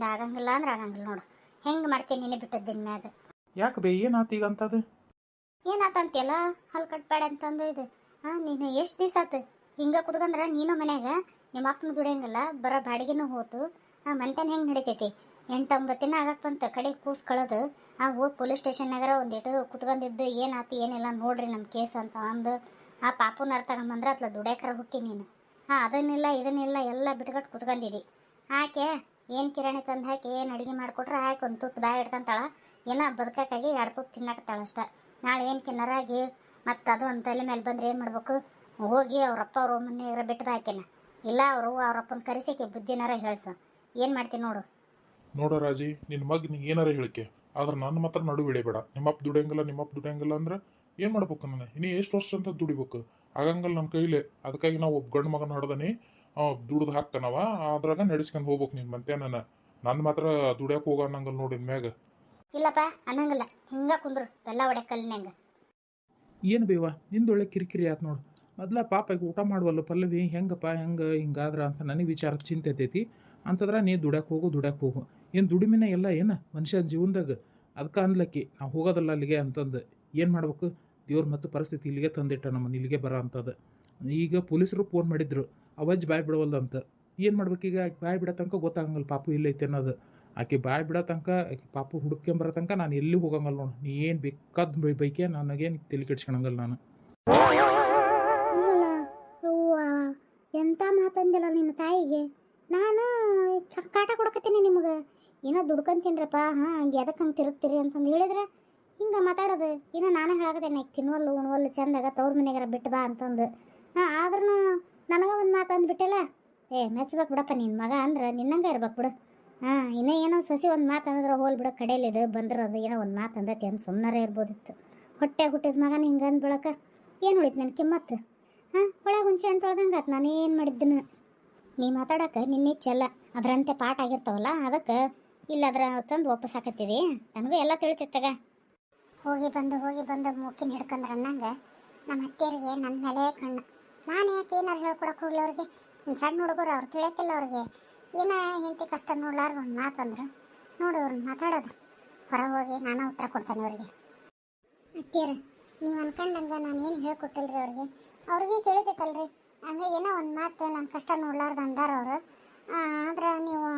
ನಿನ್ನಿಂದ ಆಗಂಗಿಲ್ಲ ಅಂದ್ರೆ ಆಗಂಗಿಲ್ಲ ನೋಡು. ಹೆಂಗೆ ಮಾಡ್ತೀನಿ ನಿನ್ನ ಬಿಟ್ಟದ್ದಿನ ಮ್ಯಾಗ? ಯಾಕೆ ಬೇ ಏನಾತ ಈಗ ಅಂತದು? ಅಂತೀಯಲ್ಲ? ಹಲ್ ಕಟ್ಬೇಡ ಅಂತಂದು ಇದು. ಹಾಂ ನೀನು ಎಷ್ಟು ದಿವಸ ಆತು? ಹಿಂಗೆ ಕುತ್ಕಂದ್ರೆ ನೀನು ಮನ್ಯಾಗ ನಿಮ್ಮ ಅಪ್ಪನ ದುಡಿಯಂಗಿಲ್ಲ ಬರೋ ಬಾಡಿಗೆನೂ ಹೋತು. ಆ ಮಂತನ ಹೆಂಗೆ ನಡಿತೈತಿ? ಎಂಟು ಒಂಬತ್ತು ದಿನ ಆಗಕ್ಕೆ ಬಂತು ಕಡೆ ಕೂಸ್ ಕಳೆದು. ಆ ಹೋಗಿ ಪೊಲೀಸ್ ಸ್ಟೇಷನ್ನಾಗಾರ ಒಂದಿಟ್ಟು ಕುತ್ಕೊಂಡಿದ್ದು ಏನಾತು ಏನಿಲ್ಲ ನೋಡ್ರಿ ನಮ್ಮ ಕೇಸ್ ಅಂತ ಅಂದು. ಆ ಪಾಪುನ ತಗೊಂಬಂದ್ರೆ ಅತ್ಲ ದುಡ್ಯಾಕರ ಹೊಕ್ಕಿ ನೀನು. ಹಾಂ ಅದನ್ನಿಲ್ಲ ಇದನ್ನಿಲ್ಲ ಎಲ್ಲ ಬಿಟ್ಕೊಟ್ಟು ಕುತ್ಕೊಂಡಿದ್ದಿ ಆಕೆ ಏನು ಕಿರಾಣಿ ತಂದು ಹಾಕಿ, ಏನು ಅಡುಗೆ ಮಾಡಿಕೊಟ್ರೆ ಹಾಕಿ ಒಂದು ತುತ್ತು ಬಾಯಿ ಇಟ್ಕೊಂತಾಳ. ಏನೋ ಬದುಕಕ್ಕಾಗಿ ಎರಡು ತುತ್ತು ತಿನ್ನಕತ್ತಾಳ ಅಷ್ಟೆ. ನಾಳೆ ಏನು ಕಿನ್ನರಾಗಿ ಮತ್ತು ಅದು ಒಂದು ತಲೆ ಮೇಲೆ ಬಂದರೆ ಏನು ಮಾಡ್ಬೇಕು? ಹೋಗಿ ಅವರಪ್ಪ ಅವ್ರ ಮನೆಯಾಗ ಬಿಟ್ಟು ಬಾಕಿನ ಇಲ್ಲ ಅವರು ಅವ್ರಪ್ಪನ ಕರೆಸಿಕೆ ಬುದ್ಧಿನಾರ ಹೇಳ್ಸು. ಏನು ಮಾಡ್ತೀನಿ ನೋಡು. ನೋಡು ರಾಜಿ ನಿನ್ನ ಮಗ ನೀ ಏನಾರ ಹೇಳಿಕೆ. ಆದ್ರೆ ನನ್ನ ಮಾತ್ರ ನಡು ಬಿಡಬೇಡ. ನಿಮ್ಮಪ್ಪ ದುಡಿಯಂಗಿಲ್ಲ ನಿಮ್ಮಪ್ಪ ದುಡಿಯಂಗಿಲ್ಲ ಅಂದ್ರೆ ಏನು ಮಾಡ್ಬೇಕು ನಾನು? ಇನ್ನು ಎಷ್ಟು ವರ್ಷ ಅಂತ ದುಡಿಬೇಕು? ಆಗಂಗಲ್ಲ ನಮ್ಮ ಕೈಲೇ. ಅದಕ್ಕಾಗಿ ನಾವು ಒಬ್ಬ ಗಂಡು ಮಗನ ಹೊಡೆದನಿ ದುಡ್ದು ಹಾಕ್ತಾನವ ಅದ್ರಾಗ ನಡೆಸ್ಕೊಂಡು ಹೋಗ್ಬೇಕು ನೀನು ಮತ್ತೆ ನಾನು ನನ್ನ ಮಾತ್ರ ದುಡ್ಯಾಕ ಹೋಗ ಅನ್ನಂಗಲ್ಲ ನೋಡಿ ಮ್ಯಾಗ ಇಲ್ಲಪ್ಪ ಅನ್ನಂಗಿಲ್ಲ. ಹಿಂಗ ಕುಂದ್ರು ಬೆಲ್ಲ ಒಡೆ ಕಲ್ಲಿನಂಗ ಏನು ಬೇವ ನಿಂದೊಳ್ಳೆ ಕಿರಿಕಿರಿ ಆಯ್ತು ನೋಡು. ಮೊದ್ಲ ಪಾಪ ಈಗ ಊಟ ಮಾಡುವಲ್ಲ ಪಲ್ಲವಿ ಹೆಂಗಪ್ಪ ಹೆಂಗೆ ಹಿಂಗಾದ್ರ ಅಂತ ನನಗೆ ವಿಚಾರ ಚಿಂತೆ ಐತೈತಿ ಅಂತಂದ್ರೆ ನೀ ದುಡ್ಯಾಕೆ ಹೋಗು ದುಡ್ಯಾಕೆ ಹೋಗು. ಏನು ದುಡಿಮಿನ ಎಲ್ಲ ಏನು ಮನುಷ್ಯನ ಜೀವನದಾಗ? ಅದಕ್ಕೆ ಅನ್ಲಕ್ಕಿ ನಾವು ಹೋಗೋದಲ್ಲ ಅಲ್ಲಿಗೆ ಅಂತಂದು. ಏನು ಮಾಡ್ಬೇಕು? ದೇವ್ರ ಮತ್ತು ಪರಿಸ್ಥಿತಿ ಇಲ್ಲಿಗೆ ತಂದಿಟ್ಟ ನಮ್ಮನ್ನು ಇಲ್ಲಿಗೆ ಬರೋ ಅಂಥದ್ದು ಈಗ ಪೊಲೀಸರು ಫೋನ್ ಮಾಡಿದ್ರು ಅವಜ್ ಬಾಯ್ ಬಿಡವಲ್ಲ ಅಂತ. ಏನು ಮಾಡ್ಬೇಕು ಈಗ? ಬಾಯ್ ಬಿಡೋ ತನಕ ಗೊತ್ತಾಗಂಗಿಲ್ಲ, ಪಾಪು ಇಲ್ಲೈತೆ ಅನ್ನೋದು. ಆಕೆ ಬಾಯ್ ಬಿಡೋ ತನಕ, ಆಕೆ ಪಾಪು ಹುಡ್ಕೊಂಬರೋ ತನಕ ನಾನು ಎಲ್ಲಿ ಹೋಗಂಗಲ್ಲ ನೋಡು. ನೀ ಏನು ಬೇಕಾದ ಬೈಕೆ, ನನಗೇನು ತಲೆ ಕೆಡ್ಸ್ಕೊಳಂಗಲ್ಲ ನಾನು. ಎಂಥ ಮಾತಂದಿಲ್ಲ ನಿನ್ನ ತಾಯಿಗೆ? ನಾನು ಕಾಟ ಕೊಡಕತ್ತೀನಿ ನಿಮಗೆ. ಏನೋ ದುಡ್ಕೊಂತೀನ್ರಪ್ಪ, ಹಾಂ, ಹಂಗೆ ಎದಕ್ಕೆ ಹಂಗೆ ತಿರುಗ್ತೀರಿ ಅಂತಂದು ಹೇಳಿದ್ರೆ? ಹಿಂಗೆ ಮಾತಾಡೋದು? ಇನ್ನು ನಾನೇ ಹೇಳಕತ್ತೇನೆ ತಿನ್ನುವಲ್ಲು ಉಣ್ವಲ್ಲು, ಚಂದಾಗ ತವ್ರ ಮನೆಗಾರ ಬಿಟ್ಟು ಬಾ ಅಂತಂದು. ಹಾಂ ಆದ್ರೂ ನನಗೆ ಒಂದು ಮಾತು ಅಂದ್ಬಿಟ್ಟಲ್ಲ, ಏ, ಮೆಚ್ಬೇಕು ಬಿಡಪ್ಪ ನಿನ್ನ ಮಗ ಅಂದ್ರೆ ನಿನ್ನಂಗೆ ಇರ್ಬೇಕು ಬಿಡು. ಹಾಂ, ಇನ್ನೇ ಏನೋ ಸೊಸಿ ಒಂದು ಮಾತು ಅಂದ್ರೆ ಹೋಲ್ ಬಿಡು ಕಡೆಯಲ್ಲಿದು ಬಂದಿರೋದು ಏನೋ ಒಂದು ಮಾತು ಅಂದತಿ ಅಂತ ಸುಮ್ಮನೆ ಇರ್ಬೋದಿತ್ತು. ಹೊಟ್ಟೆ ಹುಟ್ಟಿದ ಮಗನ ಹಿಂಗೆ ಅಂದ್ಬಿಡಕ, ಏನು ಉಳಿತು ನನ್ನ ಕಿಮ್ಮತ್ತು ಹಾಂ, ಒಳಗೆ ಹುಂಚೆ ತೊಳ್ದಂಗೆ ಆತು, ನಾನು ಏನು ನೀ ಮಾತಾಡೋಕೆ ನಿನ್ನೆ ಚೆಲ್ಲ ಅದರಂತೆ ಪಾಠ ಆಗಿರ್ತಾವಲ್ಲ, ಅದಕ್ಕೆ ಇಲ್ಲ ಅದ್ರ ತಂದು ವಾಪಸ್ ಹಾಕತ್ತಿದೆ? ನನಗೂ ಎಲ್ಲ ತಿಳಿತೈತಗ ಹೋಗಿ ಬಂದು ಹೋಗಿ ಬಂದು ಮೂಕಿನ ಹಿಡ್ಕೊಂಡ್ರೆ ಅನ್ನಂಗೆ ನಮ್ಮ ಅತ್ತೆಯರಿಗೆ ನನ್ನ ಮೇಲೆ ಕಣ್ಣು. ನಾನು ಯಾಕೆ ಏನಾರು ಹೇಳ್ಕೊಡಕ್ಕೆ ಹೋಗ್ಲಿ ಅವ್ರಿಗೆ? ಸಣ್ಣ ಹುಡುಗರು, ಅವ್ರು ತಿಳಿಯಕ್ಕಿಲ್ಲ ಅವ್ರಿಗೆ. ಏನೋ ಹೆಂಡತಿ ಕಷ್ಟ ನೋಡ್ಲಾರ್ದು ಒಂದು ಮಾತಂದ್ರೆ ನೋಡು ಅವ್ರನ್ನ ಮಾತಾಡೋದು. ಹೊರಗೆ ಹೋಗಿ ನಾನು ಉತ್ತರ ಕೊಡ್ತೇನೆ ಅವ್ರಿಗೆ. ಅತ್ತಿಯರು, ನೀವು ಅನ್ಕೊಂಡಂಗೆ ನಾನು ಏನು ಹೇಳ್ಕೊಟ್ಟಿಲ್ರಿ ಅವ್ರಿಗೆ? ಅವ್ರಿಗೆ ತಿಳಿತೈತಲ್ರಿ. ಹಂಗೆ ಏನೋ ಒಂದು ಮಾತು ನನ್ನ ಕಷ್ಟ ನೋಡ್ಲಾರ್ದು ಅಂದಾರ ಅವರು. ಆದ್ರೆ ನೀವು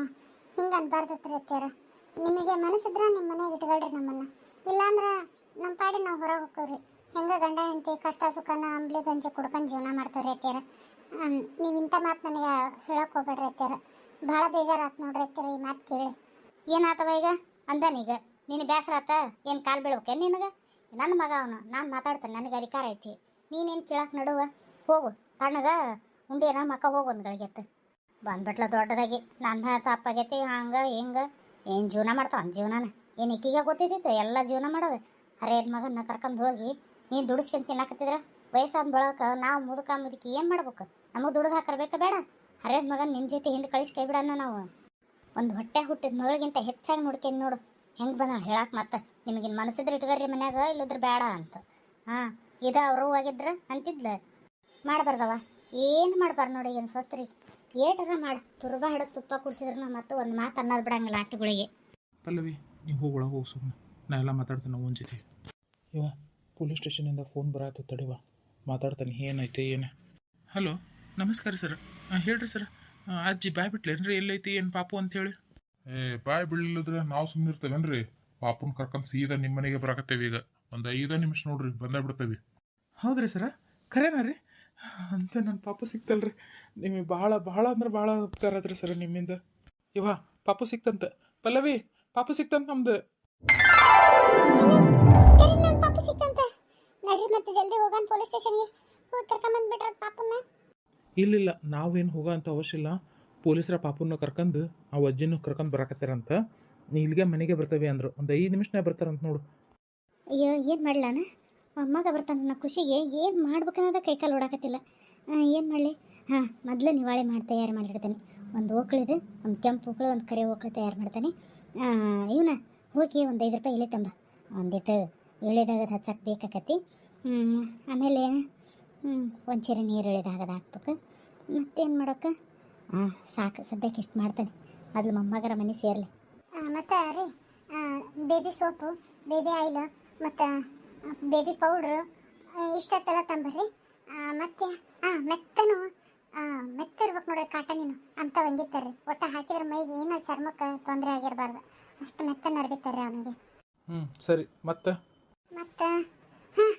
ಹಿಂಗೆ ಅನ್ಬಾರ್ದತ್ರಿ ಅತ್ತಿಯರ. ನಿಮಗೆ ಮನಸ್ಸಿದ್ರೆ ನಿಮ್ಮ ಮನೆಗೆ ಇಟ್ಕೊಳ್ರಿ ನಮ್ಮನ್ನು. ಇಲ್ಲಾಂದ್ರೆ ನಮ್ಮ ಪಾಡಿ ನಾವು ಹೊರಗೆ ಹೋಗ್ತೀವ್ರಿ. ಹೆಂಗೆ ಗಂಡ ಹೆಂಡತಿ ಕಷ್ಟ ಸುಖನ ಅಂಬ್ಲಿ ಗಂಜಿ ಕುಡ್ಕೊಂಡು ಜೀವನ ಮಾಡ್ತೀವ್ರಿ ಅತ್ತಿಯರ. ನೀವು ಇಂಥ ಮಾತು ನನಗೆ ಹೇಳಕ್ಕೆ ಹೋಗ್ಬೇಡ್ರಿ ಅತ್ತಿಯರ. ಭಾಳ ಬೇಜಾರಾತು ನೋಡ್ರಿ ಅತ್ತಿಯರ ಈ ಮಾತು ಕೇಳಿ. ಏನಾತವ ಈಗ? ಅಂದನೀಗ ನೀನು ಬೇಸರ ಆತ? ಏನು ಕಾಲು ಬೀಳ್ಬೇಕೇನು ನಿನಗೆ? ನನ್ನ ಮಗ ಅವನು, ನಾನು ಮಾತಾಡ್ತೇನೆ, ನನಗೆ ಅಧಿಕಾರ ಐತಿ. ನೀನೇನು ಕೇಳಕ್ಕೆ ನಡುವ? ಹೋಗು, ತಣ್ಣಗ ಏನೋ ಮಕ್ಕ ಹೋಗು ಒಂದು ಗಳಿಗೆತ್ತು. ಬಂದ್ಬಿಟ್ಲ ದೊಡ್ಡದಾಗಿ. ನನ್ನ ತಪ್ಪಾಗೈತಿ, ಹಂಗೆ ಹಿಂಗೆ. ಏನು ಜೀವನ ಮಾಡ್ತಾವ? ಜೀವನನ. ಏನು ಈಕಿಗೆ ಗೊತ್ತಿದ್ದಿತ್ತು, ಎಲ್ಲ ಜೀವನ ಮಾಡೋದು. ಹರಿಯದ ಮಗನ ಕರ್ಕೊಂಡು ಹೋಗಿ ನೀನು ದುಡಿಸ್ಕೊಂಡು ತಿನ್ನಕತ್ತಿದ್ರ? ವಯಸ್ಸಾದ ಬಳಕ ನಾವು ಮುದುಕ ಮುದುಕಿ ಏನು ಮಾಡ್ಬೇಕು? ನಮಗೆ ದುಡ್ದು ಹಾಕರ್ಬೇಕಾ ಬೇಡ. ಹರಿಯದ ಮಗನ ನಿನ್ನ ಜೊತೆ ಹಿಂದೆ ಕಳಿಸಿ ಕೈ ಬಿಡೋಣ ನಾವು. ಒಂದು ಹೊಟ್ಟೆ ಹುಟ್ಟಿದ ಮಗಳಿಗಿಂತ ಹೆಚ್ಚಾಗಿ ನೋಡ್ಕೊಂಡು ನೋಡು. ಹೆಂಗೆ ಬಂದ ಹೇಳಕ್ಕೆ ಮತ್ತೆ ನಿಮಗಿನ್ ಮನಸ್ಸಿದ್ರೆ ಇಟ್ಕರಿ ಮನ್ಯಾಗ, ಇಲ್ಲದ್ರೆ ಬೇಡ ಅಂತ. ಹಾಂ, ಇದು ಅವರು ಹೋಗಿದ್ರ ಅಂತಿದ್ಲ. ಮಾಡಬಾರ್ದವ? ಏನು ಮಾಡ್ಬಾರ್ದು ನೋಡಿ ಏನು ಸ್ವಸ್ತ್ರಿ ಏಟರ ಮಾಡಿ. ತುರ್ಬಾ ಹಿಡಿದು ತುಪ್ಪ ಕುಡಿಸಿದ್ರೆ ಮತ್ತೆ ಒಂದು ಮಾತು ಅನ್ನೋದು ಬಿಡಂಗಿಲ್ಲ ಆತಿಗಳಿಗೆ ಪಲ್ಲವಿ. ನೀವು ಹೋಗೋಳ ಹೋಗಿ ಸುಮ್ಮನೆ ನಾ ಎಲ್ಲ ಮಾತಾಡ್ತೇನೆ ಅವನ ಜೊತೆ. ಇವ ಪೊಲೀಸ್ ಸ್ಟೇಷನಿಂದ ಫೋನ್ ಬರತ್ತೆ ತಡಿವ ಮಾತಾಡ್ತಾನೆ ಏನೈತೆ ಏನು. ಹಲೋ ನಮಸ್ಕಾರ ಸರ್ ಹೇಳ್ರಿ ಸರ್ ಅಜ್ಜಿ ಬಾಯ್ ಬಿಟ್ಲೇನ್ರಿ ಎಲ್ಲೈತಿ ಏನು ಪಾಪು ಅಂತೇಳಿ ಏ ಬಾಯ್ ಬಿಡ್ಲಿಲ್ಲದ್ರೆ ನಾವು ಸುಮ್ಮನೆ ಇರ್ತೇವೇನ್ರಿ? ಪಾಪುನ ಕರ್ಕೊಂಡು ಸೀದಾ ನಿಮ್ಮ ಮನೆಗೆ ಬರಾಕತ್ತೇವೆ ಈಗ. ಒಂದು ಐದು ನಿಮಿಷ ನೋಡ್ರಿ ಬಂದೇ ಬಿಡ್ತೇವೆ. ಹೌದ್ರಿ ಸರ ಖರೇನಾ ರೀ? ಅಂತ ನನ್ನ ಪಾಪು ಸಿಕ್ತಲ್ರಿ. ನಿಮಗೆ ಭಾಳ ಭಾಳ ಅಂದ್ರೆ ಭಾಳ ಉಪಕಾರ ಆದ್ರಿ ಸರ್ ನಿಮ್ಮಿಂದ. ಇವ ಪಾಪು ಸಿಕ್ತಂತ. ಪಲ್ಲವಿ ಪಾಪು ಸಿಕ್ತಂತ ನಮ್ದು. ಸಿಕ್ಕಂತೆ ನಡ್ರಿ ಮತ್ತೆ ಜಲ್ದಿ ಪೊಲೀಸ್ ಹೋಗಿ ಕರ್ಕೊಂಬಂದ್ಬಿಟ್ರ ಪಾಪನ್ನ ಇಲ್ಲಿಲ್ಲ, ನಾವೇನು ಹೋಗೋ ಅಂತ ಅವಶ್ಯ ಇಲ್ಲ. ಪೊಲೀಸರ ಪಾಪುನ ಕರ್ಕೊಂಡು ಆ ಅಜ್ಜಿನೂ ಕರ್ಕೊಂಡು ಬರಾಕತ್ತಾರಂತ. ನೀ ಇಲ್ಲಿಗೆ ಮನೆಗೆ ಬರ್ತವೆ ಅಂದ್ರು. ಒಂದು ಐದು ನಿಮಿಷನೇ ಬರ್ತಾರಂತ ನೋಡು. ಅಯ್ಯೋ, ಏನು ಮಾಡ್ಲಾನ ಅಮ್ಮಗ ಬರ್ತಾನೆ ನನ್ನ ಖುಷಿಗೆ. ಏನು ಮಾಡ್ಬೇಕನ್ನೋದ ಕೈಕಾಲು ಓಡಾಕತ್ತಿಲ್ಲ. ಏನು ಮಾಡಲಿ? ಹಾಂ, ಮೊದಲು ನಿವಾಳೆ ಮಾಡಿ, ತಯಾರು ಮಾಡಿರ್ತಾನೆ. ಒಂದು ಓಕ್ಳಿದು, ಒಂದು ಕೆಂಪು ಓಕ್ಳು, ಒಂದು ಕರಿ ಓಕ್ಳು ತಯಾರು ಮಾಡ್ತಾನೆ. ಇವನ ಹೋಗಿ ಒಂದು ಐದು ರೂಪಾಯಿ ಇಳಿತಂಬ ತಂಬ. ಒಂದಿಟ್ಟು ಇಳಿದಾಗ ಹಚ್ಚಕ್ಕೆ ಬೇಕಾಕತಿ ಆಮೇಲೆ ಒಂದು ಚೀರ ನೀರು ಇಳಿದಾಗದ ಹಾಕ್ಬೇಕು. ಮತ್ತೇನು ಮಾಡೋಕೆ ಹಾಂ ಸಾಕು ಸದ್ಯಕ್ಕೆ ಇಷ್ಟು ಮಾಡ್ತಾನೆ ಮೊದಲು ಮೊಮ್ಮಗರ ಮನೆ ಸೇರಲಿ. ಮತ್ತು ರೀ ಬೇಬಿ ಸೋಪು, ಬೇಬಿ ಆಯಿಲ್, ಮತ್ತು, ಬೇಬಿ ಪೌಡ್ರು ಇಷ್ಟೆಲ್ಲ ತಂಬರ್ರಿ. ಮತ್ತು ಹಾಂ ಮೆತ್ತನು ಮೆತ್ತ ನೋಡ್ರಿ ಕಾಟ ನೀನು. ಅಂತ ಒಣಗಿತ್ತಾರ್ರಿ ಒಟ್ಟು ಹಾಕಿದ್ರೆ ಮೈಗೆ ಏನೋ ಚರ್ಮಕ್ಕೆ ತೊಂದರೆ ಆಗಿರಬಾರ್ದು. ಅಷ್ಟು ಮೆತ್ತನ ರೀ ಅವನಿಗೆ. ಹ್ಞೂ ಸರಿ. ಮತ್ತೆ? ಮತ್ತೆ? ಹಾಂ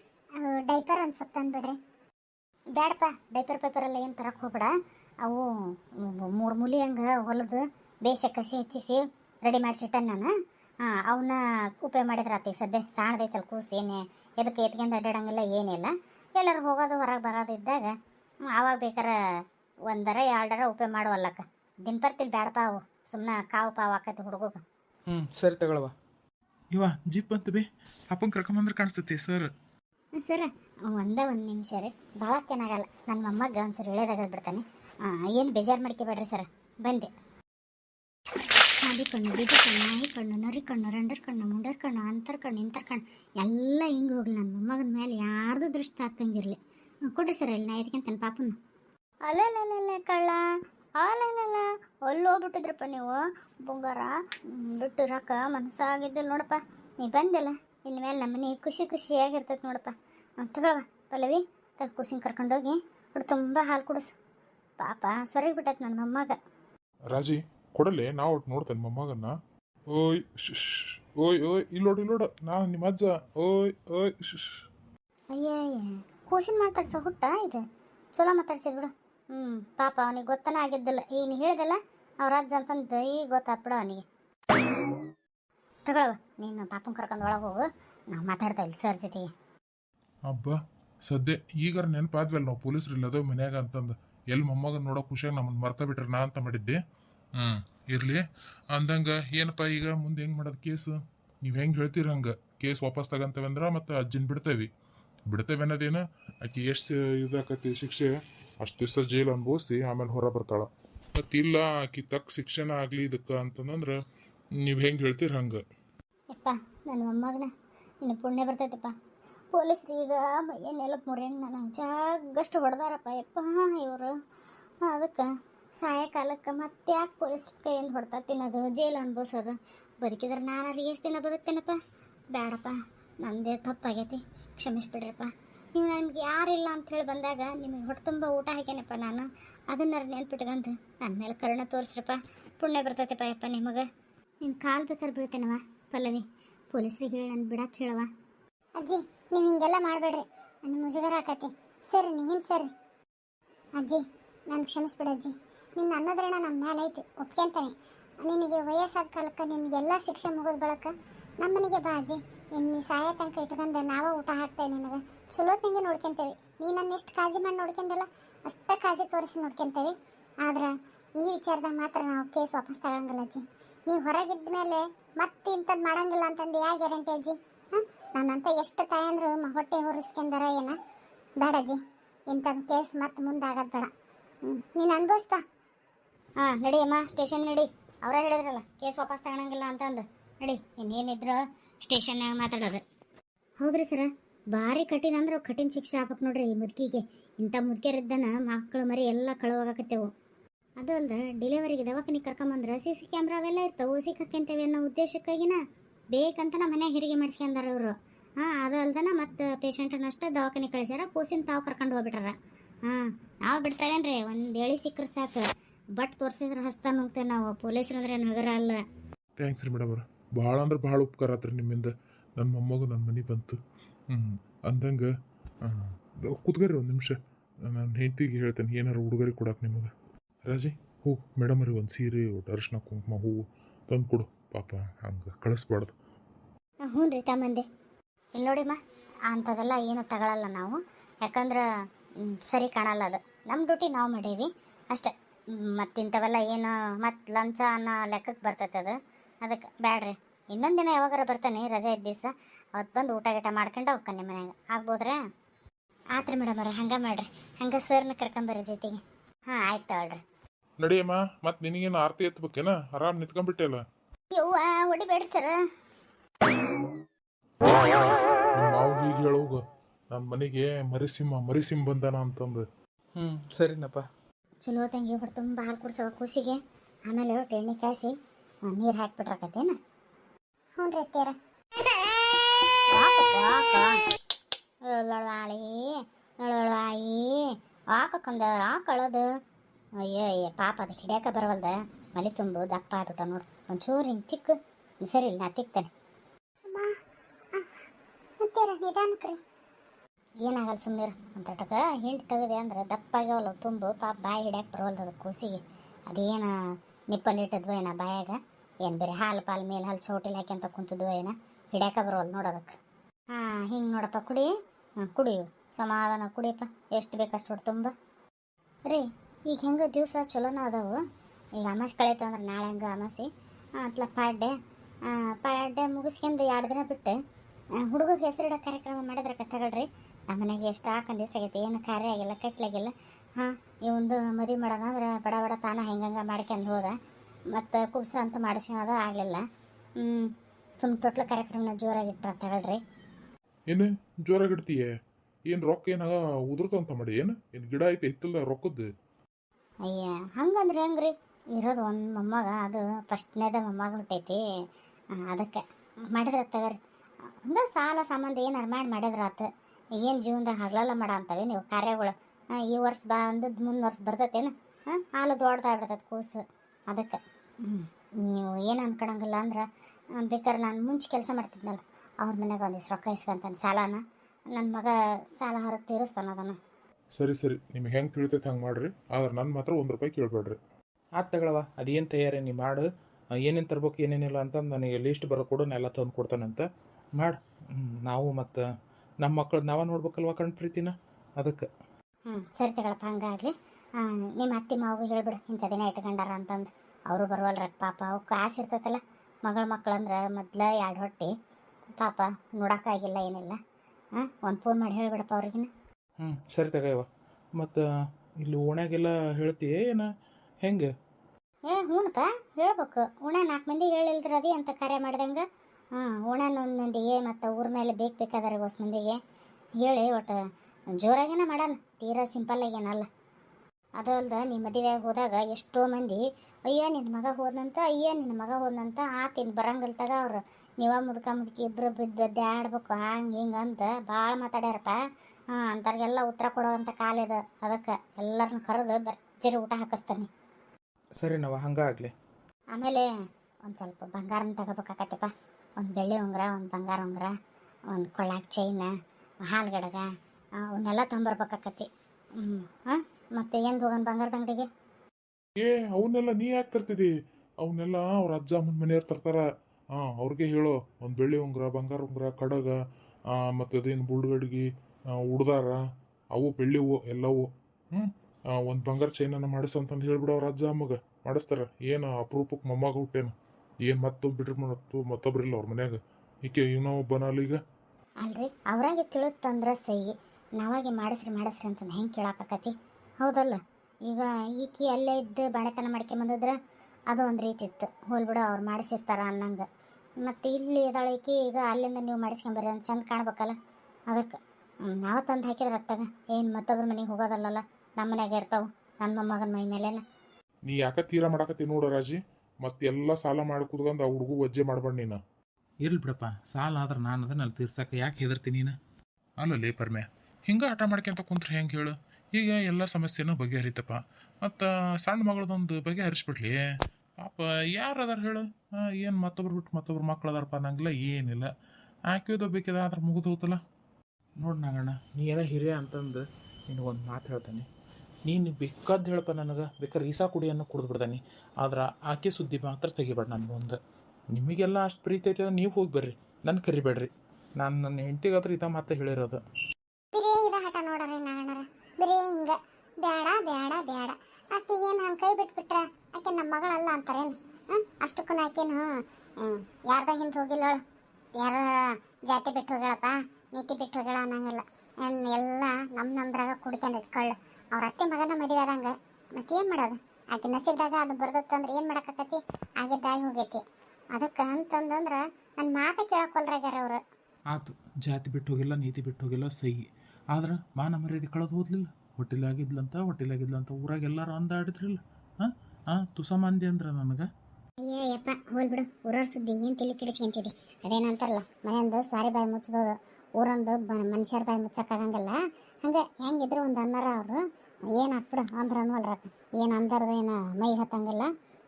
ಡೈಪರ್ ಒಂದು ಸ್ವಲ್ಪ ತಂದುಬಿಡ್ರಿ. ಬೇಡಪ್ಪ ಡೈಪರ್ ಪೇಪರ್ ಎಲ್ಲ ಏನು ತರಕ್ಕೆ ಹೋಗ್ಬೇಡ. ಅವು ಮೂರು ಮೂಲಿ ಹಂಗೆ ಹೊಲದು ಬೇಸ ಕಸಿ ಹೆಚ್ಚಿಸಿ ರೆಡಿ ಮಾಡಿಸಿಟ್ಟ ನಾನು. ಅವನ್ನ ಉಪಯೋಗ ಮಾಡಿದ್ರೆ ಆತಿ. ಸದ್ಯ ಸಾಣದೈತಲ್ಲ ಕೂಸು ಏನೇ ಎದಕ್ಕೆ ಎತ್ಕೊಂಡು ಅಡ್ಡಾಡಂಗಿಲ್ಲ ಏನಿಲ್ಲ. ಎಲ್ಲರೂ ಹೋಗೋದು ಹೊರಗೆ ಬರೋದು ಇದ್ದಾಗ ಹ್ಮ್, ಆವಾಗ ಬೇಕಾರ ಒಂದರ ಎರಡರ ಉಪಯೋಗ ಮಾಡುವಲ್ಲಕ್ಕ. ದಿನಪರ್ತಿಲ್ ಬ್ಯಾಡಪ್ಪ ಅವು. ಸುಮ್ಮನೆ ಕಾವು ಪಾವು ಆಕೈತಿ ಹುಡುಗಗ. ಹ್ಞೂ ಸರಿ ತಗೊಳವ. ಇವ ಜೀಪ್ ಬಂತು ಬಿ. ಅಪ್ಪನ ಕರ್ಕೊಂಬಂದ್ರೆ ಕಾಣಿಸ್ತೈತಿ ಸರ್. ಸರ ಒಂದೇ ಒಂದು ನಿಮಿಷ ರೀ. ಭಾಳ ಚೆನ್ನಾಗಲ್ಲ ನನ್ನ ಮೊಮ್ಮಗ ಒಂದು ಸರಿ ಎಳೆದಾಗ ಬಿಡ್ತಾನೆ. ಏನು ಬೇಜಾರು ಮಾಡ್ಕೋಬೇಡ್ರಿ ಸರ್. ಬಂದೆ. ಹಾದಿ ಕಣ್ಣು ಬೀದಿ ಕಣ್ಣು ನಾಯಿ ಕಣ್ಣು ನರಿ ಕಣ್ಣು ರಂಡರ್ ಕಣ್ಣು ಮುಂಡರ್ ಕಣ್ಣು ಅಂತರ್ ಕಣ್ಣು ಇಂತರ್ ಕಣ್ಣು. ಎಲ್ಲ ಹಿಂಗೆ ಹೋಗ್ಲಿ. ನನ್ನ ಮೊಮ್ಮಗನ ಮೇಲೆ ಯಾರ್ದು ದೃಷ್ಟಿ ಹಾಕಂಗಿರಲಿ ಕೊಡ್ರಿ ಸರ್ ಅಲ್ಲಿ ನಾ ಎದ್ಕೊಂತಾನೆ ಪಾಪನ. ಅಲ್ಲಲ್ಲ ಕಳ್ಳ ಅಲ್ಲಲ್ಲ ಅಲ್ಲಿ ಹೋಗ್ಬಿಟ್ಟಿದ್ರಪ್ಪ ನೀವು? ಬಂಗಾರ ಬಿಟ್ಟಿರಕ್ಕ ಮನಸ್ಸಾಗಿದ್ದಿಲ್ಲ ನೋಡಪ್ಪ. ನೀ ಬಂದಿಲ್ಲ ಇನ್ನು ಮೇಲೆ ನಮ್ಮನೆ ಖುಷಿ ಖುಷಿಯಾಗಿರ್ತೈತೆ ನೋಡಪ್ಪ. ತಗೊಳವ ಪಲ್ಲವಿ ತಗ ಕೂಸಿನ ಕರ್ಕೊಂಡೋಗಿ ಅವ್ರು ತುಂಬ ಹಾಲು ಕುಡಿಸು. ಪಾಪ ಸೊರಗಿ ಬಿಟ್ಟೈತೆ ನನ್ನ ಮೊಮ್ಮಗ. ರಾಜಿ ಕೊಡಲೆ ನಾವು ಒಟ್ಟು ನೋಡ್ತೇನೆ ಮೊಮ್ಮಗನ್ನ. ಓಯ್ ಶ್. ಓಯ್ ಓಯ್ ಇಲ್ಲೋಡು ಇಲ್ಲೋಡು ನಾನು ನಿಮ್ಮ ಅಜ್ಜ. ಓಯ್ ಓಯ್ ಅಯ್ಯ ಅಯ್ಯ ಅಯ್ಯಯ್ಯ ಕೂಸಿನ ಮಾತಾಡ್ಸೋ ಹುಟ್ಟ ಇದು? ಚಲೋ ಮಾತಾಡ್ಸಿದ್ ಬಿಡು. ಹ್ಞೂ ಪಾಪ ಅವನಿಗೆ ಗೊತ್ತನೇ ಆಗಿದ್ದಿಲ್ಲ. ಈಗ ನೀ ಹೇಳ್ದಲ್ಲ ಅವ್ರ ಅಜ್ಜ ಅಂತಂದು ಈಗ ಗೊತ್ತಾತ್ ಬಿಡು ಅವನಿಗೆ. ತಗೊಳವ ನೀನು ಪಾಪನ ಕರ್ಕೊಂಡು ಒಳಗೆ ಹೋಗು. ನಾವು ಮಾತಾಡ್ತಾ ಇಲ್ಲ ಸರ್ ಜೊತೆಗೆ. ಅಬ್ಬ ಸದ್ಯ ಈಗ ನೆನಪಾದ್ವಲ್ಲ ನಾವು ಪೊಲೀಸ್ರು ಇಲ್ಲದ ಮನ್ಯಾಗ ಅಂತಂದು ಎಲ್ಲಿ ಮೊಮ್ಮಗ ನೋಡೋ ಖುಷಿಯಾಗಿ ನಮ್ಮನ್ನ ಮರ್ತ ಬಿಟ್ರೆ ನಾ ಅಂತ ಮಾಡಿದ್ದೆ. ಹ್ಮ್ ಇರ್ಲಿ. ಅಂದಂಗ ಏನಪ್ಪ ಈಗ ಮುಂದೆ ಹೆಂಗ್ ಮಾಡೋದು ಕೇಸು? ನೀವು ಹೆಂಗೆ ಹೇಳ್ತೀರ ಹಂಗೆ? ಕೇಸ್ ವಾಪಸ್ ತಗಂತೇವೆ ಅಂದ್ರ ಮತ್ತೆ ಅಜ್ಜಿನ ಬಿಡ್ತೇವಿ. ಬಿಡ್ತೇವೆ ಅನ್ನೋದೇನು ಆಕಿ ಎಷ್ಟು ಇದಾಕತಿ ಶಿಕ್ಷೆ? ಅಷ್ಟು ದಿವಸ ಜೈಲು ಅನುಭವಿಸಿ ಆಮೇಲೆ ಹೊರ ಬರ್ತಾಳೆ. ಇಲ್ಲ ಆಕಿ ತಕ್ಕ ಶಿಕ್ಷಣ ಆಗಲಿ ಇದಕ್ಕ ಅಂತಂದ್ರೆ ನೀವು ಹೆಂಗೆ ಹೇಳ್ತೀರ ಹಂಗೆ? ಅಪ್ಪ ನನ್ನ ಮೊಮ್ಮಗನ ಇನ್ನು ಪುಣ್ಯ ಬರ್ತೈತಪ್ಪ. ಪೊಲೀಸ್ರು ಈಗ ಏನೆಲ್ಲ ಮುರಿಯಂಗೆ ನಾನು ಜಾಗಷ್ಟು ಹೊಡೆದಾರಪ್ಪ. ಯಪ್ಪ, ಇವರು. ಅದಕ್ಕೆ ಸಾಯಂಕಾಲಕ್ಕೆ ಮತ್ತೆ ಯಾಕೆ ಪೊಲೀಸ್ ಕೈಯಿಂದ ಹೊಡ್ತಾ ತಿನ್ನೋದು ಜೈಲು ಅನ್ಭವಿಸೋದು. ಬದುಕಿದ್ರೆ ನಾನು ಎಷ್ಟು ದಿನ ಬದುಕ್ತೇನಪ್ಪ? ಬೇಡಪ್ಪ ನಂದೇ ತಪ್ಪಾಗೈತಿ. ಕ್ಷಮಿಸ್ಬಿಡ್ರಪ್ಪ. ನೀವು ನಮ್ಗೆ ಯಾರಿಲ್ಲ ಅಂತ ಹೇಳಿ ಬಂದಾಗ ನಿಮಗೆ ಹೊಟ್ಟೆ ತುಂಬ ಊಟ ಹಾಕೇನಪ್ಪ ನಾನು? ಅದನ್ನ ನೆನ್ಪಿಟ್ಕೊಂಡು ನನ್ನ ಮೇಲೆ ಕರುಣೆ ತೋರಿಸ್ರಪ್ಪ. ಪುಣ್ಯ ಬರ್ತೈತಪ್ಪ ಯಪ್ಪ ನಿಮಗೆ. ನಿನ್ನ ಕಾಲು ಬೇಕಾದ್ರೆ ಬೀಳ್ತೇನವ ಪಲ್ಲವಿ. ಪೊಲೀಸ್ರಿಗೆ ಹೇಳಿ ನಾನು ಬಿಡಕ್ಕೆ ಹೇಳವ ಅಜ್ಜಿ, ನೀವು ಹಿಂಗೆಲ್ಲ ಮಾಡಬೇಡ್ರಿ. ನನ್ನ ಮುಜುಗರ ಆಕತಿ. ಸರಿ ನೀವಿನ ಸರಿ. ಅಜ್ಜಿ, ನಾನು ಕ್ಷಮಿಸ್ಬಿಡು ಅಜ್ಜಿ. ನಿನ್ನ ಅನ್ನೋದ್ರಣ ನಮ್ಮ ಮೇಲೆ ಐತಿ ಒಪ್ಕೊಂತಾನೆ ನಿನಗೆ ವಯಸ್ಸಾದ ಕಾಲಕ್ಕೆ ನಿನಗೆಲ್ಲ ಶಿಕ್ಷೆ ಮುಗಿದ ಬಳಕ ನಮ್ಮನೆಗೆ ಬಾ ಅಜ್ಜಿ. ನಿನ್ನ ಸಹಾಯ ತನಕ ಇಟ್ಕೊಂಡು ನಾವೇ ಊಟ ಹಾಕ್ತೇವೆ ನಿನಗೆ. ಚಲೋತ್ನಿಗೆ ನೋಡ್ಕೊಂತೇವೆ. ನೀ ನನ್ನ ಎಷ್ಟು ಕಾಜಿ ಮಾಡಿ ನೋಡ್ಕೊಂಡಿಲ್ಲ ಅಷ್ಟೇ ಕಾಜಿ ತೋರಿಸಿ ನೋಡ್ಕೊಂತೇವೆ. ಆದ್ರೆ ಈ ವಿಚಾರದಾಗ ಮಾತ್ರ ನಾವು ಕೇಸ್ ವಾಪಸ್ ತಗೊಳಂಗಿಲ್ಲ ಅಜ್ಜಿ. ನೀವು ಹೊರಗಿದ್ದ ಮೇಲೆ ಮತ್ತೆ ಇಂಥದ್ದು ಮಾಡಂಗಿಲ್ಲ ಅಂತಂದು ಯಾವ ಗ್ಯಾರಂಟಿ ಅಜ್ಜಿ? ಹಾಂ? ನನ್ನಂತ ಎಷ್ಟು ತಾಯಂದ್ರು ಹೊಟ್ಟೆ ಹೊರಿಸ್ಕೊಂಡಾರ ಏನ? ಬೇಡ ಅಜ್ಜಿ ಇಂಥದ್ದು ಕೇಸ್ ಮತ್ತೆ ಮುಂದೆ ಆಗೋದು ಬೇಡ ನೀನು ಅನ್ಭವಿಸ್ಪಾ ಹಾಂ ನಡಿಯಮ್ಮ ಸ್ಟೇಷನ್ ನಡಿ. ಅವರೇ ಹೇಳಿದ್ರಲ್ಲ ಕೇಸ್ ವಾಪಸ್ ತಗೊಳಂಗಿಲ್ಲ ಅಂತಂದು. ನಡಿ, ಇನ್ನೇನಿದ್ರು ಸ್ಟೇಷನ್ನಾಗ ಮಾತಾಡೋದು. ಹೌದ್ರಿ ಸರ. ಭಾರಿ ಕಠಿಣ ಅಂದ್ರೆ ಕಠಿಣ ಶಿಕ್ಷೆ ಹಾಕ್ಬೇಕು ನೋಡ್ರಿ ಈ ಮುದುಕಿಗೆ. ಇಂಥ ಮುದುಕಿಯರಿದ್ದನ ಮಕ್ಕಳು ಮರಿ ಎಲ್ಲ ಕಳುವಾಗಕತ್ತೇವು. ಅದು ಅಲ್ದ ಡೆಲಿವರಿಗೆ ದವಾಖಾನೆ ಕರ್ಕೊಂಬಂದ್ರೆ ಸಿ ಸಿ ಕ್ಯಾಮ್ರಾ ಅವೆಲ್ಲ ಇರ್ತಾವೆ ಸಿಕ್ಕಂತೇವೆ ಅನ್ನೋ ಉದ್ದೇಶಕ್ಕಾಗಿನ ಬೇಕಂತ ನಮ್ಮ ಮನೆ ಹೆರಿಗೆ ಮಾಡಿಸ್ಕೊಂಡಾರ ಅವರು. ಹಾಂ, ಅದು ಅಲ್ದನ ಮತ್ತು ಪೇಷಂಟನ್ನ ಅಷ್ಟೇ ದವಾಖಾನೆ ಕಳಿಸ್ಯಾರ ಕೂಸಿನ ತಾವು ಕರ್ಕೊಂಡು ಹೋಗ್ಬಿಟ್ರ ಹಾಂ, ನಾವು ಬಿಡ್ತಾವೇನ್ರಿ, ಒಂದು ಹೇಳಿ ಸಿಕ್ಕರೆ ಸಾಕು. ಬಟ್ ತೋರಿಸಿದ್ರೆ ಹಸ್ತ ನುಗ್ತೇವೆ ನಾವು, ಪೊಲೀಸರಂದ್ರೆ ನಗರ ಅಲ್ಲ. ಥ್ಯಾಂಕ್ಸ್ ರೀ ಮೇಡಮ್ ಭಾಳ ಅಂದ್ರೆ ಭಾಳ ಉಪಕಾರ ಆತ್ರಿ ನಿಮ್ಮಿಂದ. ನನ್ನ ಮೊಮ್ಮಗು ನನ್ನ ಮನೆ ಬಂತು. ಹ್ಞೂ ಅಂದಂಗೆ ಕೂತ್ಕೊರಿ ಒಂದು ನಿಮಿಷ. ನಾನು ಹೆಂಡತಿಗೆ ಹೇಳ್ತೇನೆ ಏನಾರು ಉಡುಗೊರೆ ಕೊಡಕ್ಕೆ ನಿಮಗೆ. ರಾಜಿ ಹೂ ಮೇಡಮ್ ರೀ ಒಂದು ಸೀರೆ ಒಟ್ಟು ಅರಿಶಿನ ಕುಂಕುಮ ಹೂವು ತಂದು ಕೊಡು. ಪಾಪ ಹಂಗೆ ಕಳಿಸ್ಬಾರ್ದು. ಹ್ಞೂ ರೀ ತಮ್ಮಂದೆ. ಇಲ್ಲಿ ನೋಡಿಮ್ಮ ಅಂಥದ್ದೆಲ್ಲ ಏನು ತಗೊಳಲ್ಲ ನಾವು. ಯಾಕಂದ್ರೆ ಸರಿ ಕಾಣಲ್ಲ ಅದು. ನಮ್ಮ ಡ್ಯೂಟಿ ನಾವು ಮಾಡೀವಿ. ಅಷ್ಟೇ. ಮತ್ತಿಂಥವೆಲ್ಲ ಏನು ಮತ್ತು ಲಂಚ ಅನ್ನೋ ಲೆಕ್ಕಕ್ಕೆ ಬರ್ತೈತೆ ಅದು. ಅದಕ್ಕೆ ಬ್ಯಾಡ್ರಿ. ಇನ್ನೊಂದು ದಿನ ಯಾವಾಗಾರ ಬರ್ತಾನೆ ರಜೆ ಇದ್ದ ದಿವಸ ಅವತ್ತು ಬಂದು ಊಟ ಗೀಟ ಮಾಡ್ಕೊಂಡು ಹೋಗ್ತಾನೆ ನಿಮ್ಮ ಮನ್ಯಾಗ. ಆಗ್ಬೋದ್ರಾ? ಆತ್ರಿ ಮೇಡಮ್ ಅವ್ರ ಹಂಗೆ ಮಾಡ್ರಿ. ಹಂಗೆ ಸರ್ನ ಕರ್ಕೊಂಬರ್ರಿ ಜೊತೆಗೆ. ಹಾಂ ಆಯ್ತು ತಗೊಳ್ರಿ. ನಡಿಯಮ್ಮ ಮತ್ತೆ ನಿನಗೇನು ಆರತಿ ಎತ್ಬೇಕೇನ? ಆರಾಮ್ ನಿಂತ್ಕೊಂಡ್ಬಿಟ್ಟೆಲ್ಲ ಯವ್ವ ಹೊಡಿಬೇಡ್ರಿ ಸರ್ ಹೇಳೋಗ. ನಮ್ಮ ಮನೆಗೆ ಮರಿಸಿಂಹ ಮರಿಸಿಂಹ ಬಂದಾನ ಅಂತಂದು. ಹ್ಞೂ ಸರಿನಪ್ಪ. ಚಲೋ ತಂಗಿ ಹೊರ ತುಂಬ ಹಾಲು ಕುಡ್ಸವ ಕೂಸಿಗೆ. ಆಮೇಲೆ ಎಣ್ಣೆ ಕಾಯಿಸಿ ನೀರು ಹಾಕ್ಬಿಟ್ರಕತ್ತೇನ ಹ್ಞೂ ರೀ ಅತ್ತೀರ ಎಳವಾಳಿ ಎಳವಾಯಿ ಹಾಕಂದ ಹಾಕೊಳ್ಳೋದು ಅಯ್ಯೋ ಅಯ್ಯ ಪಾಪ ಅದು ಹಿಡಿಯಾಕ ಬರವಲ್ದ. ಮಲಿ ತುಂಬು ದಪ್ಪ ಆಗ್ಬಿಟ್ಟ ನೋಡು. ಒಂಚೂರು ಹಿಂಗೆ ತಿಕ್ಕು. ಸರಿ ನಾ ತಿಕ್ತೇನೆ. ನಿಧಾನಕ್ರಿ ಏನಾಗಲ್ಲ ಸುಮ್ಮನೆ ಒಂದಟಕ ಹಿಂಡು ತೆಗೆದೆ ಅಂದ್ರೆ ದಪ್ಪಾಗ್ಯಾವಲ್ಲ ತುಂಬು. ಪಾಪ ಬಾಯಿ ಹಿಡ್ಯಾಕ ಬರವಲ್ದು ಅದು ಕೂಸಿಗೆ. ಅದೇನು ನಿಪ್ಪಲ್ಲಿ ಇಟ್ಟಿದ್ವು ಏನ ಬಾಯಾಗ. ಏನು ಬೇರೆ ಹಾಲು ಪಾಲು ಮೇಲೆ ಹಾಲು ಸೋಟಿಲ್ ಹಾಕ್ಯಂತ ಕುಂತಿದ್ವು ಏನ? ಹಿಡ್ಯಾಕ ಬರೋಲ್ ನೋಡೋದಕ್ಕೆ ಹಾಂ, ಹಿಂಗೆ ನೋಡಪ್ಪ, ಕುಡಿ. ಹಾಂ, ಕುಡಿ. ಸಮಾಧಾನ ಕುಡಿಯಪ್ಪ. ಎಷ್ಟು ಬೇಕಷ್ಟು ಹೊಟ್ಟು ತುಂಬ. ರೀ, ಈಗ ಹೆಂಗೆ ದಿವಸ ಚಲೋನ ಅದಾವು? ಈಗ ಅಮಾಸೆ ಕಳೀತು ಅಂದ್ರೆ ನಾಳೆ ಹಂಗೆ ಅಮಾಸೆ ಅತ್ಲ ಪಾಡ್ಡೆ ಪಾಡ್ಡೆ ಮುಗಿಸ್ಕೊಂಡು ಎರಡು ದಿನ ಬಿಟ್ಟು ಹುಡುಗಗೆ ಹೆಸರಿಡೋ ಕಾರ್ಯಕ್ರಮ ಮಾಡಿದ್ರೆ ಕತ್ತಗಳ್ರಿ ನಮ್ಮ ಮನೆಗೆ ಎಷ್ಟು ಆಗೈತೆ. ಏನು ಕಾರ್ಯ ಆಗಿಲ್ಲ, ಕಟ್ಲಾಗಿಲ್ಲ. ಹಾಂ, ಇವಂದು ಮದುವೆ ಮಾಡೋಣ ಅಂದ್ರೆ ಬಡ ಬಡ ತಾನ ಹೆಂಗಂಗೆ ಮಾಡ್ಕೊಂಡು ಹೋದ. ಮತ್ತು ಕುಬ್ಸ ಅಂತ ಮಾಡಿಸ್ಕೊಳೋದು ಆಗಲಿಲ್ಲ. ಸುಮ್ಮ ಟೋಟ್ಲ ಕಾರ್ಯಕ್ರಮನ ಜೋರಾಗಿ ಇಟ್ರ ತಗೊಳ್ರಿ ಏನು? ಜೋರಾಗಿ ಇಡ್ತೀಯ? ಏನು ರೊಕ್ಕ ಏನಾಗ ಉದುರ್ತಂತ ಮಾಡಿ? ಏನು? ಏನು ಗಿಡ ಐತೆ ಇತ್ತಲ್ಲ ರೊಕ್ಕದ್ದು? ಅಯ್ಯ ಹಂಗಂದ್ರೆ ಹೆಂಗ್ರಿ? ಇರೋದು ಒಂದು ಮೊಮ್ಮಗ ಅದು ಫಸ್ಟ್ನೇದ ಮೊಮ್ಮಗ ಹುಟ್ಟೈತಿ. ಅದಕ್ಕೆ ಮಾಡಿದ್ರೆ ತಗರಿ. ಹಂಗೆ ಸಾಲ ಸಂಬಂಧ ಏನಾರು ಮಾಡಿ ಮಾಡಿದ್ರೆ ಆತು ಏನು ಜೀವನದಾಗ ಹಗಲೆಲ್ಲ ಮಾಡ ಅಂತವೆ ನೀವು ಕಾರ್ಯಗಳು. ಈ ವರ್ಷ ಬಂದದ್ದು ಮುಂದೆ ವರ್ಷ ಬರ್ತೈತೇನು? ಹಾಂ ಹಾಲು ದೊಡ್ಡದಾಗ್ಬಿಡ್ತೈತೆ ಕೂಸು. ಅದಕ್ಕೆ. ನೀವು ಏನು ಅನ್ಕೊಳಂಗಿಲ್ಲ ಅಂದ್ರೆ ಬೇಕಾದ್ರೆ ನಾನು ಮುಂಚೆ ಕೆಲಸ ಮಾಡ್ತಿದ್ನಲ್ಲ ಅವ್ರ ಮನೆಗೆ ಒಂದಿಷ್ಟು ರೊಕ್ಕ ಇಸ್ಕೊಂತಾನೆ ಸಾಲನ ನನ್ನ ಮಗ ಸಾಲ ಹರ ತೀರಿಸ್ತಾನ ಅದನ್ನು. ಸರಿ ಸರಿ ನಿಮ್ಗೆ ಹೆಂಗೆ ತಿಳಿತೈತೆ ಹಂಗೆ ಮಾಡ್ರಿ ಆದ್ರೆ ನನ್ನ ಮಾತ್ರ ಒಂದು ರೂಪಾಯಿ ಕೇಳಬೇಡ್ರಿ. ಆತ್ ತಗೊಳವ ಅದೇನು ತಯಾರಿ ನೀ ಮಾಡು ಏನೇನು ತರ್ಬೇಕು ಏನೇನಿಲ್ಲ ಅಂತ ನನಗೆ ಲೀಸ್ಟ್ ಬರೋ ಕೊಡು ನಾನು ಎಲ್ಲ ತಂದು ಕೊಡ್ತಾನಂತ ಮಾಡು. ನಾವು ಮತ್ತು ನಮ್ಮ ಮಕ್ಕಳು ನಾವ ನೋಡ್ಬೇಕಲ್ವ ಕಣ್ ಪ್ರೀತಿನ? ಅದಕ್ಕೆ. ಹ್ಞೂ ಸರಿ ತಗೊಳಪ್ಪ ಹಂಗಾಗಲಿ. ನಿಮ್ಮ ಅತ್ತೆ ಮಾವು ಹೇಳ್ಬಿಡು ಇಂಥ ದಿನ ಇಟ್ಕೊಂಡಾರ ಅಂತಂದು. ಅವರು ಬರವಲ್ರ ಪಾಪ. ಅವಕ್ಕೆ ಆಸೆ ಇರ್ತೈತಲ್ಲ ಮಗಳ ಮಕ್ಕಳಂದ್ರೆ ಮೊದ್ಲ ಎರಡು ಹೊಟ್ಟೆ. ಪಾಪ ನೋಡೋಕ್ಕಾಗಿಲ್ಲ ಏನಿಲ್ಲ. ಹಾಂ ಒಂದು ಫೋನ್ ಮಾಡಿ ಹೇಳಿಬಿಡಪ್ಪ ಅವ್ರಿಗಿನ ಹ್ಞೂ ಸರಿ ತಗಯವ ಮತ್ತು ಇಲ್ಲಿ ಓಣ್ಯಾಗೆಲ್ಲ ಹೇಳ್ತಿ ಏನು? ಹೆಂಗೆ? ಏ ಹ್ಞೂನಪ್ಪ ಹೇಳ್ಬೇಕು. ಉಣ ನಾಲ್ಕು ಮಂದಿ ಹೇಳಿಲ್ದ್ರ ಅದೇ ಅಂತ ಕಾರ್ಯ ಮಾಡ್ದಂಗೆ. ಹ್ಞೂ ಉಣನ ಒಂದು ಮಂದಿಗೆ ಮತ್ತು ಊರ ಮೇಲೆ ಬೇಕು ಬೇಕಾದ್ರೆ ಹೊಸ ಮಂದಿಗೆ ಹೇಳಿ ಒಟ್ಟು ಜೋರಾಗೇನ ಮಾಡೋಣ ತೀರಾ ಸಿಂಪಲ್ಲಾಗಿ ಏನಲ್ಲ ಅದು ಅಲ್ದ ನೀ ಮದುವೆಯಾಗಿ ಹೋದಾಗ ಎಷ್ಟೋ ಮಂದಿ ಅಯ್ಯ ನಿನ್ನ ಮಗ ಹೋದಂತ ಅಯ್ಯ ನಿನ್ನ ಮಗ ಹೋದಂತ ಆತಿನ ಬರಂಗಿಲ್ಲ ತಗ ಅವ್ರು. ನೀವ ಮುದುಕ ಮುದುಕಿ ಇಬ್ಬರು ಬಿದ್ದು ಆಡ್ಬೇಕು ಹಂಗೆ ಹಿಂಗೆ ಅಂತ ಭಾಳ ಮಾತಾಡ್ಯಾರಪ್ಪ. ಹಾಂ ಅಂಥವ್ರಿಗೆಲ್ಲ ಉತ್ತರ ಕೊಡೋವಂಥ ಇದು. ಅದಕ್ಕೆ ಎಲ್ಲರನ್ನ ಕರೆದು ಬರ್ಜರಿ ಊಟ ಹಾಕಿಸ್ತಾನೆ. ಸರಿ ನಾವು ಹಂಗಾಗಲಿ ಆಮೇಲೆ ಒಂದು ಸ್ವಲ್ಪ ಬಂಗಾರನ ತಗೋಬೇಕಾಕತ್ತಪ್ಪ. ಒಂದು ಬೆಳ್ಳಿ ಉಂಗುರ ಒಂದು ಬಂಗಾರ ಉಂಗುರ ಒಂದು ಕೊಳ್ಳಾಗ ಚೈನ ಹಾಲ್ಗಡಗ ಅವನ್ನೆಲ್ಲ ತೊಗೊಂಬರ್ಬೇಕಾಕತಿ ಹ್ಞೂ ಹಾಂ ಮತ್ತೆ ಏನು ಹೋಗೋಣ ಬಂಗಾರದ ಅಂಗಡಿಗೆ? ಏ ಅವನ್ನೆಲ್ಲ ನೀ ಯಾಕೆ ತರ್ತಿದಿ? ಅವನ್ನೆಲ್ಲ ಅವ್ರ ಅಜ್ಜ ಅಮ್ಮನ ಮನೆಯವ್ರು ತರ್ತಾರ. ಹಾಂ ಅವ್ರಿಗೆ ಹೇಳೋ. ಒಂದು ಬೆಳ್ಳಿ ಉಂಗುರ ಬಂಗಾರ ಉಂಗುರ ಕಡಗ ಮತ್ತೆ ಅದೇನು ಬುಳ್ಗಡ್ಗಿ ಉಡ್ದಾರ ಅವು ಬೆಳ್ಳಿವು ಎಲ್ಲವು. ಹ್ಮ್? ಒಂದು ಬಂಗಾರ ಚೈನನ್ನ ಮಾಡಿಸಂತಂದು ಹೇಳ್ಬಿಡು ಅವ್ರ ಅಜ್ಜ ಅಮ್ಮಗ. ಮಾಡಿಸ್ತಾರ. ಏನು ಅಪರೂಪಕ್ಕೆ ಮೊಮ್ಮಗ ಹುಟ್ಟೇನು? ಏನು ಮತ್ತೊಬ್ಬ ಬಿಡ್ರಿ ಮತ್ತು ಮತ್ತೊಬ್ರಿಲ್ಲ ಅವ್ರ ಮನ್ಯಾಗ. ಈಕೆ ಇವನೋ ಒಬ್ಬನಲ್ಲ ಈಗ? ಅಲ್ರಿ ಅವ್ರಾಗೆ ತಿಳಿತಂದ್ರೆ ಸಹಿ. ನಾವಾಗೆ ಮಾಡಿಸ್ರಿ ಮಾಡಿಸ್ರಿ ಅಂತಂದು ಹೆಂಗೆ ಕೇಳಾಕತಿ ಹೌದಲ್ಲ ಈಗ ಈಕಿ ಅಲ್ಲೇ ಇದ್ದು ಬಾಣೆತನ ಮಾಡ್ಕೊಂಬಂದಿದ್ರೆ ಅದು ಒಂದು ರೀತಿ ಇತ್ತು. ಹೋಲ್ಬಿಡು ಅವ್ರು ಮಾಡಿಸಿರ್ತಾರ ಅನ್ನಂಗೆ. ಮತ್ತು ಇಲ್ಲಿ ಇದಾಳೆ ಈಕಿ ಈಗ ಅಲ್ಲಿಂದ ನೀವು ಮಾಡಿಸ್ಕೊಂಬರ್ರಿ ಅಂತ ಚಂದ ಕಾಣ್ಬೇಕಲ್ಲ? ಅದಕ್ಕೆ ನಾವು ತಂದು ಹಾಕಿದ್ರೆ ಅತ್ತಾಗ ಏನು ಮತ್ತೊಬ್ರ ಮನೆಗೆ ಹೋಗೋದಲ್ಲಲ್ಲ? ನಮ್ಮ ಮನೆಯಾಗ ಇರ್ತಾವೆ ನನ್ನ ಮೊಮ್ಮಗನ ಮೈ ಮೇಲೇನ. ನೀ ಯಾಕ ತೀರಾ ಮಾಡಾಕತ್ತಿ ನೋಡು ರಾಜಿ? ಮತ್ತೆಲ್ಲ ಸಾಲ ಮಾಡಿ ಕುತ್ಕೊಂಡು ಆ ಹುಡುಗು ಒಜ್ಜೆ ಮಾಡ್ಬೇಡ ನೀನು. ಇರ್ಲಿ ಬಿಡಪ್ಪ ಸಾಲ ಆದ್ರೆ ನಾನು ಅದನ್ನ ಅಲ್ಲಿ ತೀರ್ಸಕ್ಕೆ ಯಾಕೆ ಹೆದರ್ತೀನಿ ನೀನು? ಅಲ್ಲಲ್ಲೇ ಪರ್ಮೆ ಹಿಂಗೆ ಆಟ ಮಾಡ್ಕೊಂತ ಕುಂತ್ರೆ ಹೆಂಗೆ ಹೇಳು? ಈಗ ಎಲ್ಲ ಸಮಸ್ಯೆನೂ ಬಗೆಹರಿತಪ್ಪ. ಮತ್ತು ಸಣ್ಣ ಮಗಳದೊಂದು ಬಗೆಹರಿಸ್ಬಿಡ್ಲಿ. ಪಾಪ ಯಾರು ಅದಾರ ಹೇಳು ಏನು ಮತ್ತೊಬ್ರು ಬಿಟ್ಟು ಮತ್ತೊಬ್ರು ಮಕ್ಳು ಅದಾರಪ್ಪ ನಂಗಿಲ್ಲ ಏನಿಲ್ಲ ಆಕಿದ ಬೇಕಿದ ಆದ್ರೆ ಮುಗಿದು ಹೋತಲ್ಲ. ನೋಡಿ ನಾಗಣ್ಣ, ನೀ ಏನೋ ಹಿರಿಯ ಅಂತಂದು ನಿನಗೊಂದು ಮಾತು ಹೇಳ್ತಾನೆ. ನೀನು ಬೇಕಾದ್ದು ಹೇಳಪ್ಪ ನನಗೆ, ಬೇಕಾದ್ರೆ ಈಸಾ ಕುಡಿಯನ್ನು ಕುಡಿದು ಬಿಡ್ತಾನೆ. ಆದ್ರೆ ಆಕೆ ಸುದ್ದಿ ಮಾತ್ರ ತೆಗಿಬೇಡ ನನ್ನ ಮುಂದೆ. ನಿಮಗೆಲ್ಲ ಅಷ್ಟು ಪ್ರೀತಿ ಐತೆ ನೀವು ಹೋಗಿ ಬರ್ರಿ. ನನ್ನ ಕರಿಬೇಡ್ರಿ. ನಾನು ನನ್ನ ಹೆಂಡ್ತಿಗಾದ್ರೆ ಇದ ಮಾತು ಹೇಳಿರೋದು. ನೋಡ್ರಿ ನಾಗಣ್ಣರ ಬರೀ ಹಿಂಗ. ಬೇಡ ಬೇಡ ಬೇಡ ಆಕೆಗೆ ಹಂಗೆ ಕೈ ಬಿಟ್ಬಿಟ್ರ ಆಕೆ ನಮ್ಮ ಮಗಳಲ್ಲ ಅಂತಾರೇನು ಹಾಂ ಅಷ್ಟಕ್ಕೂ ಆಕೆನು ಯಾರ್ದ ಹಿಂದೆ ಹೋಗಿಲ್ಲ ಅವಳು ಯಾರ ಜಾತಿ ಬಿಟ್ಟು ಹೋಗ್ಯಾಳಪ್ಪ, ನೀತಿ ಬಿಟ್ಟು ಹೋಗ್ಯಾಳ ಅನ್ನಂಗಿಲ್ಲ. ಎಲ್ಲ ನಮ್ಮ ನಮ್ದ್ರಾಗ ಕುಡ್ಕೊಂಡು ಇಟ್ಕೊಳ್ಳು ಅವ್ರ ಅತ್ತೆ ಮಗನ ಮದುವೆ ಮತ್ತೆ ಏನು ಮಾಡೋದು? ಆಕೆ ನಸಿದಾಗ ಅದು ಬರ್ದತ್ತಂದ್ರೆ ಏನು ಮಾಡಕ್ಕಾಕತಿ ಆಗಿದ್ದಾಗಿ ಹೋಗೈತಿ. ಅದಕ್ಕೆ ಅಂತಂದಂದ್ರೆ ನನ್ನ ಮಾತ ಕೇಳಕ್ಕೊಲ್ರಾಗ್ಯಾರ ಅವರು. ಆತು. ಜಾತಿ ಬಿಟ್ಟು ಹೋಗಿಲ್ಲ, ನೀತಿ ಬಿಟ್ಟು ಹೋಗಿಲ್ಲ, ಸಹಿ. ಆದ್ರೆ ಮಾನ ಮರ್ಯಾದೆ ಕಳೆದು ಹೋದ್ಲಿಲ್ಲ. ಹೊಟ್ಟಿಲಾಗಿದ್ಲಂತ ಹೊಟ್ಟಿಲಾಗಿದ್ಲಂತ ಊರಾಗ ಎಲ್ಲರೂ ಅಂದಾಡಿದ್ರಿಲ್ಲ. ಹಾಂ ಆ? ತುಸಮಾಂದಿ ಅಂದ್ರೆ ನನಗೆ? ಅಯ್ಯ ಯಪ್ಪ ಹೋಲ್ ಬಿಡು. ಊರವ್ರ ಸುದ್ದಿ ಏನು ತಿಳಿ ಕೆಡಿಸ್ಕೊಂತಿದ್ದಿ ಅದೇನಂತಾರಲ್ಲ ಮನೆಯೊಂದು ಸಾರಿ ಬಾಯಿ ಮುಚ್ಬೋದು ಊರೊಂದು ಮನುಷ್ಯರ ಬಾಯಿ ಮುಚ್ಚಕ್ಕಾಗಂಗಿಲ್ಲ. ಹಂಗೆ ಹೆಂಗಿದ್ರು ಒಂದು ಅನ್ನಾರ ಅವರು. ಏನು ಹಾಕ್ಬಿಡು ಅಂದ್ರೆ ಅನ್ವಲ್ರ ಏನು ಅಂದರ್ದು ಏನು ಮೈ ಹತ್ತಂಗಿಲ್ಲ.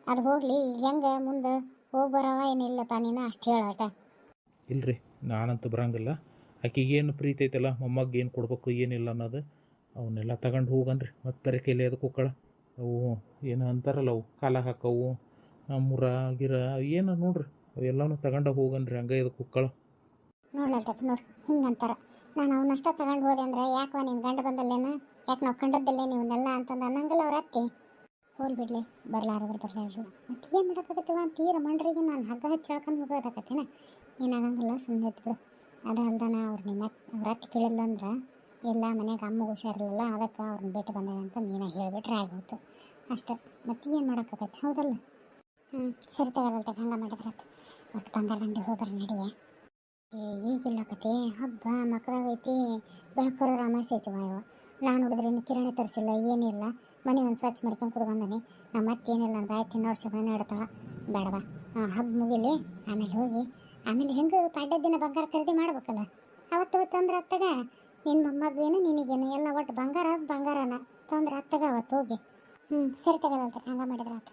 ಅದು ಹೋಗ್ಲಿ ಹೆಂಗೆ ಮುಂದೆ ಹೋಗಿ ಬರವ ಏನಿಲ್ಲಪ್ಪ ನೀನು ಅಷ್ಟು ಹೇಳು ಅಟ ಇಲ್ರಿ ನಾನಂತೂ ಬರಂಗಿಲ್ಲ. ಆಕಿಗೆ ಏನು ಪ್ರೀತಿ ಐತಲ್ಲ, ಮೊಮ್ಮಗ್ಗೆ ಏನು ಕೊಡ್ಬೇಕು ಏನಿಲ್ಲ ಅನ್ನೋದು ಅವನ್ನೆಲ್ಲ ತಗೊಂಡು ಹೋಗನ್ರಿ. ಮತ್ತು ಬೇರೆ ಕೈಲಿ ಅದಕ್ಕೆ ಹೋಗ್ಕಳ ಅವು ಏನು ಅಂತಾರಲ್ಲ ಅವು, ಕಾಲ ಹಾಕವು ಮುರ ಗಿರ ಏನು ನೋಡ್ರಿ, ಅವೆಲ್ಲನೂ ತಗೊಂಡು ಹೋಗನ್ರಿ ಹಂಗೆ ಕುಕ್ಕಳ. ಹೋಗ್ಕಳ ನೋಡ್ಲಲ್ತಪ್ಪ ನೋಡು ಹಿಂಗಂತಾರ ನಾನು ಅವನಷ್ಟ ತಗೊಂಡು ಹೋದೆ ಅಂದ್ರೆ ಯಾಕೆ ನಿನ್ನ ಗಂಡ ಬಂದಲ್ಲೇನ? ಯಾಕೆ ನಾವು ಕಂಡದ್ದಲ್ಲೇ ನೀವನ್ನೆಲ್ಲ ಅಂತಂದು ಅನ್ನಂಗಿಲ್ಲ ಅವ್ರ ಅತ್ತಿ. ಹೋಲ್ ಬಿಡ್ಲಿ ಬರ್ಲಾರದ್ರ ಬರಲಾರ್ದು ಮತ್ತೆ ಏನು ಮಾಡೋಕ್ಕಾಗತ್ತವ ತೀರ ಮಂಡ್ರಿಗೆ ನಾನು ಹಗ್ಗ ಹಚ್ಚಿ ಹೇಳ್ಕೊಂಡು ಹೋಗೋದಾಗತ್ತೇನ? ಏನಾಗಂಗಿಲ್ಲ ಸುಮ್ಮನೆ ಇದ್ದು ಬಿಡು ಅದು ಅಲ್ದನ ಅವ್ರು ನಿಮ್ಮ ಅತ್ತಿ ಕೇಳಿಲ್ಲ ಅಂದ್ರೆ, ಇಲ್ಲ ಮನೆಗೆ ಅಮ್ಮಗೆ ಹುಷಾರಿರಲಿಲ್ಲ, ಅದಕ್ಕೆ ಅವ್ರನ್ನ ಬಿಟ್ಟು ಬಂದಾಳೆ ಅಂತ ನೀನೇ ಹೇಳಿಬಿಟ್ರೆ ಆಗೋಯ್ತು. ಅಷ್ಟೇ, ಮತ್ತೆ ಏನು ಮಾಡೋಕ್ಕಾಗತ್ತೆ ಹೌದಲ್ಲ? ಹ್ಞೂ ಸರಿ ತಗೊಳಲ್ತ ಹಂಗೆ ಮಾಡಿದ್ರೆ ಒಟ್ಟು ಬಂಗಾರ ಅಂಗಡಿ ಹೋಗ್ಬರ ನಡಿಯೇ. ಏ, ಈಗಿಲ್ಲ ಕತೆ. ಹಬ್ಬ ಮಕ್ಕಳಾಗೈತಿ ಬೆಳಕರ ರಾಮಾಸೆ ಐತಿ ವಾಯವ ನಾನು ನೋಡಿದ್ರೆ ಕಿರಾಣಿ ತರಿಸಿಲ್ಲ, ಏನಿಲ್ಲ. ಮನೆ ಒಂದು ಸ್ವಚ್ಛ ಮಾಡ್ಕೊಂಡು ಕುತ್ಕೊಂಡನಿ ನಮ್ಮ ಮತ್ತೆ ಏನಿಲ್ಲ ಅಂದ್ರೆ ಆಯ್ತು ಇನ್ನೋರು ಶಗಣ ಇಡ್ತಾಳ. ಬೇಡವಾ? ಹಬ್ಬ ಮುಗಿಲಿ, ಆಮೇಲೆ ಹೋಗಿ. ಆಮೇಲೆ ಹೆಂಗೆ ಪಾಡ್ಯದ ದಿನ ಬಂಗಾರ ಖರೀದಿ ಮಾಡ್ಬೇಕಲ್ಲ? ಅವತ್ತು ತೊಂದ್ರೆ ಅತ್ತಗ ನಿನ್ನ ಮೊಮ್ಮಗೇನು ನಿನಗೇನು? ಎಲ್ಲ ಒಟ್ಟು ಬಂಗಾರ ಬಂಗಾರನ. ತೊಂದ್ರೆ ಅತ್ತಗ ಅವತ್ತು ಹೋಗಿ? ಹ್ಞೂ ಸರಿ ತಗದಂತ ಹಂಗೆ ಮಾಡಿದ್ರೆ ಆತ